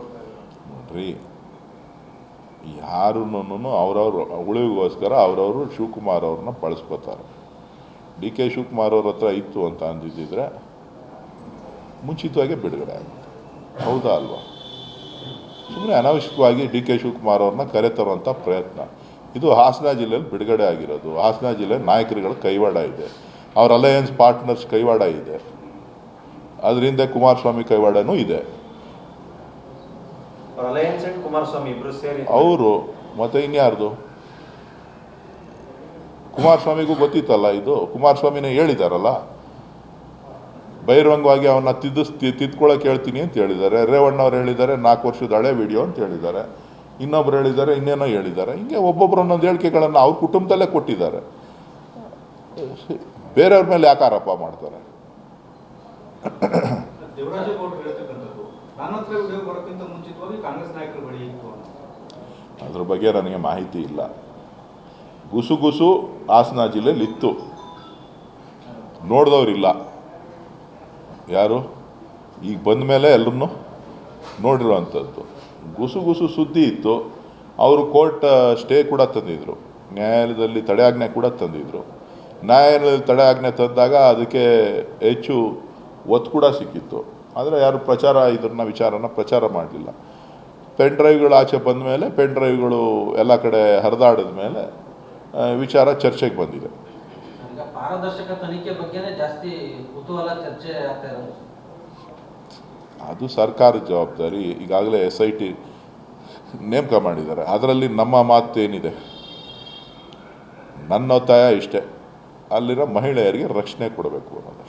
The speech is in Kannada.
ಇದ್ದಾರೆ? ನೋಡ್ರಿ ಅವ್ರವ್ರ ಉಳಿವಿಗೋಸ್ಕರ ಅವರವರು ಶಿವಕುಮಾರ್ ಅವ್ರನ್ನ ಬಳಸ್ಕೋತಾರೆ. ಡಿ ಕೆ ಶಿವಕುಮಾರ್ ಅವ್ರ ಹತ್ರ ಇತ್ತು ಅಂತ ಅಂದಿದ್ದಿದ್ರೆ ಮುಂಚಿತವಾಗಿ ಬಿಡುಗಡೆ ಆಗುತ್ತೆ ಹೌದಾ ಅಲ್ವಾ? ಸುಮ್ಮನೆ ಅನಾವಶ್ಯಕವಾಗಿ ಡಿ ಕೆ ಶಿವಕುಮಾರ್ ಅವ್ರನ್ನ ಕರೆ ತರುವಂಥ ಪ್ರಯತ್ನ. ಇದು ಹಾಸನ ಜಿಲ್ಲೆಯಲ್ಲಿ ಬಿಡುಗಡೆ ಆಗಿರೋದು. ಹಾಸನ ಜಿಲ್ಲೆ ನಾಯಕರುಗಳ ಕೈವಾಡ ಇದೆ. ಅವ್ರ ಅಲಯನ್ಸ್ ಪಾರ್ಟ್ನರ್ಸ್ ಕೈವಾಡ ಇದೆ. ಅದರಿಂದ ಕುಮಾರಸ್ವಾಮಿ ಕೈವಾಡನೂ ಇದೆ. ಅವರು ಮತ್ತೆ ಇನ್ಯಾರ್ದು? ಕುಮಾರಸ್ವಾಮಿಗೂ ಗೊತ್ತಿತ್ತಲ್ಲ ಇದು? ಕುಮಾರಸ್ವಾಮಿನೇ ಹೇಳಿದಾರಲ್ಲ? ಬಹಿರಂಗವಾಗಿ ಅವನ್ನ ತಿದ್ದಿಸ್ ತಿದ್ಕೊಳ್ಳೋಕೆ ಹೇಳ್ತೀನಿ ಅಂತ ಹೇಳಿದ್ದಾರೆ. ರೇವಣ್ಣವ್ರು ಹೇಳಿದ್ದಾರೆ ನಾಲ್ಕು ವರ್ಷದ ಹಳೆ ವಿಡಿಯೋ ಅಂತ ಹೇಳಿದ್ದಾರೆ. ಇನ್ನೊಬ್ರು ಹೇಳಿದ್ದಾರೆ ಇನ್ನೇನೋ ಹೇಳಿದ್ದಾರೆ. ಹಿಂಗೆ ಒಬ್ಬೊಬ್ರು ಒಂದೊಂದು ಹೇಳಿಕೆಗಳನ್ನು ಅವ್ರ ಕುಟುಂಬದಲ್ಲೇ ಕೊಟ್ಟಿದ್ದಾರೆ. ಬೇರೆಯವ್ರ ಮೇಲೆ ಯಾಕಾರಪ್ಪ ಆರೋಪ ಮಾಡ್ತಾರೆ? ದೇವರಾಜೇಗೌಡರು ಹೇಳ್ತಕ್ಕಂಥದ್ದು, ನನ್ನ ಹತ್ರ ವಿಡಿಯೋ ಬರೋಕ್ಕಿಂತ ಮುಂಚಿತವಾಗಿ ಕಾಂಗ್ರೆಸ್ ನಾಯಕರ ಬಳಿ ಇತ್ತು ಅದ್ರ ಬಗ್ಗೆ ನನಗೆ ಮಾಹಿತಿ ಇಲ್ಲ. ಗುಸು ಗುಸು ಹಾಸನ ಜಿಲ್ಲೆಯಲ್ಲಿ ಇತ್ತು. ನೋಡಿದವ್ರಿಲ್ಲ. ಯಾರು? ಈಗ ಬಂದ ಮೇಲೆ ಎಲ್ಲರೂ ನೋಡಿರುವಂಥದ್ದು. ಗುಸು ಗುಸು ಸುದ್ದಿ ಇತ್ತು. ಅವರು ಕೋರ್ಟ್ ಸ್ಟೇ ಕೂಡ ತಂದಿದ್ರು. ನ್ಯಾಯಾಲಯದಲ್ಲಿ ಆಜ್ಞೆ ಕೂಡ ತಂದಿದ್ರು. ನ್ಯಾಯಾಲಯದಲ್ಲಿ ಆಜ್ಞೆ ತಂದಾಗ ಅದಕ್ಕೆ ಹೆಚ್ಚು ಒತ್ತು ಕೂಡ ಸಿಕ್ಕಿತ್ತು. ಆದರೆ ಯಾರು ಪ್ರಚಾರ ಇದನ್ನ ವಿಚಾರನ ಪ್ರಚಾರ ಮಾಡಲಿಲ್ಲ. ಪೆನ್ ಡ್ರೈವ್ಗಳು ಆಚೆ ಬಂದ ಮೇಲೆ ಪೆನ್ ಡ್ರೈವ್ಗಳು ಎಲ್ಲ ಕಡೆ ಹರಿದಾಡಿದ ಮೇಲೆ ವಿಚಾರ ಚರ್ಚೆಗೆ ಬಂದಿದೆ. ಪಾರದರ್ಶಕ ತನಿಖೆ ಬಗ್ಗೆನೇ ಜಾಸ್ತಿ ಕುತೂಹಲ ಚರ್ಚೆ ಆಗ್ತಾ ಇರೋದು. ಅದು ಸರ್ಕಾರದ ಜವಾಬ್ದಾರಿ. ಈಗಾಗಲೇ ಎಸ್ ಐ ಟಿ ನೇಮಕ ಮಾಡಿದ್ದಾರೆ. ಅದರಲ್ಲಿ ನಮ್ಮ ಮಾತು ಏನಿದೆ ನನ್ನ ಒತ್ತಾಯ ಇಷ್ಟೇ. ಅಲ್ಲಿರೋ ಮಹಿಳೆಯರಿಗೆ ರಕ್ಷಣೆ ಕೊಡಬೇಕು ಅನ್ನೋದು